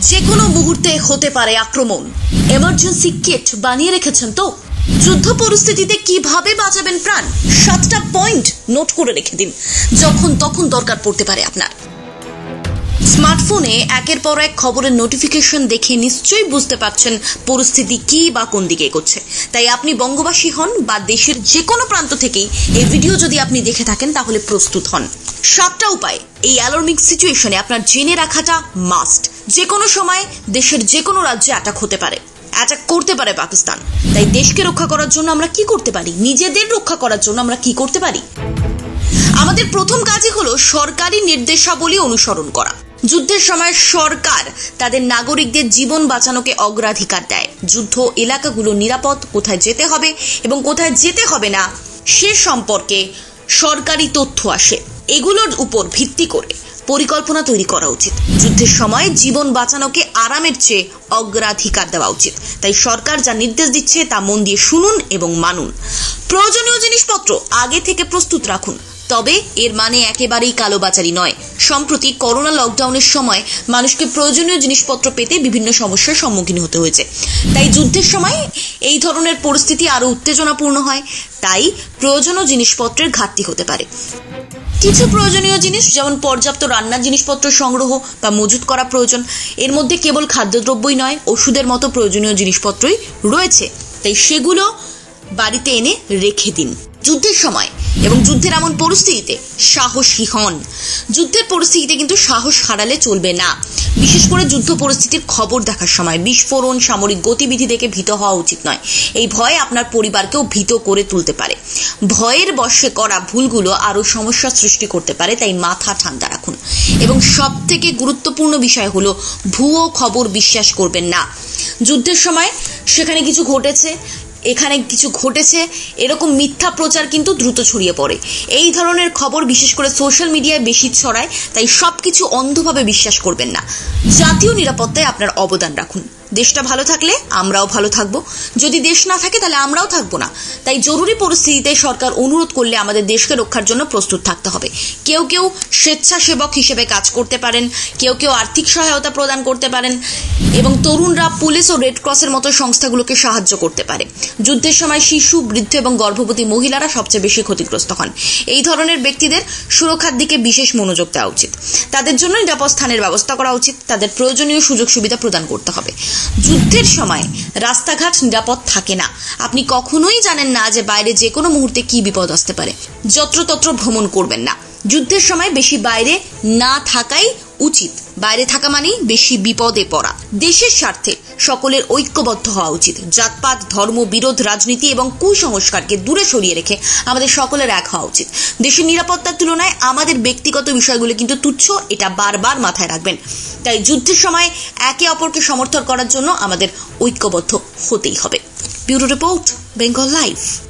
যে কোনো মুহূর্তে হতে পারে আক্রমণ। এমার্জেন্সি কিট বানিয়ে রেখেছেন তো? যুদ্ধ পরিস্থিতিতে কীভাবে বাঁচাবেন প্রাণ? সাতটা পয়েন্ট নোট করে রেখে দিন। যখন তখন দরকার পড়তে পারে আপনার। স্মার্টফোনে একের পর এক খবরের নোটিফিকেশন দেখে নিশ্চয়ই বুঝতে পারছেন পরিস্থিতি কি বা কোন দিকে এগোচ্ছে। তাই আপনি বঙ্গবাসী হন বা দেশের যে কোনো প্রান্ত থেকেই এই ভিডিও যদি আপনি দেখে থাকেন, তাহলে প্রস্তুত হন। সাতটা উপায়। এই অ্যালার্মিক সিচুয়েশনে আপনার জেনে রাখাটা মাস্ট যে কোনো সময় দেশের যে কোনো রাজ্যে অ্যাটাক হতে পারে। অ্যাটাক করতে পারে পাকিস্তান। তাই দেশকে রক্ষা করার জন্য আমরা কি করতে পারি? নিজেদের রক্ষা করার জন্য আমরা কি করতে পারি? আমাদের প্রথম কাজই হলো সরকারি নির্দেশাবলী অনুসরণ করা। যুদ্ধের সময় সরকার তাদের নাগরিকদের জীবন বাঁচানোকে অগ্রাধিকার দেয়। যুদ্ধ এলাকাগুলো নিরাপদ কোথায় যেতে হবে এবং কোথায় যেতে হবে না, সে সম্পর্কে সরকারি তথ্য আসে। এগুলোর উপর ভিত্তি করে পরিকল্পনা তৈরি করা উচিত। যুদ্ধের সময় জীবন বাঁচানোকে আরামের চেয়ে অগ্রাধিকার দেওয়া উচিত। তাই সরকার যা নির্দেশ দিচ্ছে তা মন দিয়ে শুনুন এবং মানুন। প্রয়োজনীয় জিনিসপত্র আগে থেকে প্রস্তুত রাখুন। তবে এর মানে একেবারেই কালোবাজারি নয়। সম্প্রতি করোনা লকডাউনের সময় মানুষকে প্রয়োজনীয় জিনিসপত্র পেতে বিভিন্ন সমস্যার সম্মুখীন হতে হয়েছে। তাই যুদ্ধের সময় এই ধরনের পরিস্থিতি আরও উত্তেজনাপূর্ণ হয়। তাই প্রয়োজনীয় জিনিসপত্রের ঘাটতি হতে পারে। কিছু প্রয়োজনীয় জিনিস, যেমন পর্যাপ্ত রান্নার জিনিসপত্র সংগ্রহ বা মজুত করা প্রয়োজন, এর মধ্যে কেবল খাদ্যদ্রব্যই নয়, ওষুধের মতো প্রয়োজনীয় জিনিসপত্রই রয়েছে। তাই সেগুলো বাড়িতে এনে রেখে দিন। যুদ্ধের সময় এবং যুদ্ধের এমন পরিস্থিতিতে সাহসী হন। যুদ্ধের পরিস্থিতিতে কিন্তু সাহস হারালে চলবে না। বিশেষ করে যুদ্ধ পরিস্থিতির খবর দেখার সময় বিস্ফোরণ, সামরিক গতিবিধি দেখে ভীত হওয়া উচিত নয়। এই ভয় আপনার পরিবারকেও ভীত করে তুলতে পারে। ভয়ের বশে করা ভুলগুলো আরও সমস্যা সৃষ্টি করতে পারে, তাই মাথা ঠান্ডা রাখুন। এবং সব থেকে গুরুত্বপূর্ণ বিষয় হলো, ভুয়ো খবর বিশ্বাস করবেন না। যুদ্ধের সময় সেখানে কিছু ঘটেছে এখানে কিছু ঘটেছে, এরকম মিথ্যা প্রচার কিন্তু দ্রুত ছড়িয়ে পড়ে। এই ধরনের খবর বিশেষ করে সোশ্যাল মিডিয়ায় বেশি ছড়ায়, তাই সব কিছু অন্ধভাবে বিশ্বাস করবেন না। জাতীয় নিরাপত্তায় আপনার অবদান রাখুন। দেশটা ভালো থাকলে আমরাও ভালো থাকব। যদি দেশ না থাকে, তাহলে আমরাও থাকব না। তাই জরুরি পরিস্থিতিতে সরকার অনুরোধ করলে আমাদের দেশকে রক্ষার জন্য প্রস্তুত থাকতে হবে। কেউ কেউ স্বেচ্ছাসেবক হিসেবে কাজ করতে পারেন, কেউ কেউ আর্থিক সহায়তা প্রদান করতে পারেন এবং তরুণরা পুলিশ ও রেড ক্রসের মতো সংস্থাগুলোকে সাহায্য করতে পারে। যুদ্ধের সময় শিশু, বৃদ্ধ এবং গর্ভবতী মহিলারা সবচেয়ে বেশি ক্ষতিগ্রস্ত হন। এই ধরনের ব্যক্তিদের সুরক্ষার দিকে বিশেষ মনোযোগ দেওয়া উচিত। তাদের জন্য নিরাপদ স্থানের ব্যবস্থা করা উচিত। তাদের প্রয়োজনীয় সুযোগ সুবিধা প্রদান করতে হবে। যুদ্ধের সময় রাস্তাঘাট নিরাপদ থাকে না। আপনি কখনোই জানেন না যে বাইরে যে কোনো মুহূর্তে কি বিপদ আসতে পারে। যত্রতত্র ভ্রমণ করবেন না। যুদ্ধের সময় বেশি বাইরে না থাকাই উচিত। বাইরে থাকা মানেই বেশি বিপদে পড়া। দেশের স্বার্থে সকলের ঐক্যবদ্ধ হওয়া উচিত। জাতপাত, ধর্ম, বিরোধ, রাজনীতি এবং কুসংস্কারকে দূরে সরিয়ে রেখে আমাদের সকলের এক হওয়া উচিত। দেশের নিরাপত্তার তুলনায় আমাদের ব্যক্তিগত বিষয়গুলো কিন্তু তুচ্ছ, এটা বারবার মাথায় রাখবেন। তাই যুদ্ধের সময় একে অপরকে সমর্থন করার জন্য আমাদের ঐক্যবদ্ধ হতেই হবে। Bureau report, Bengal live.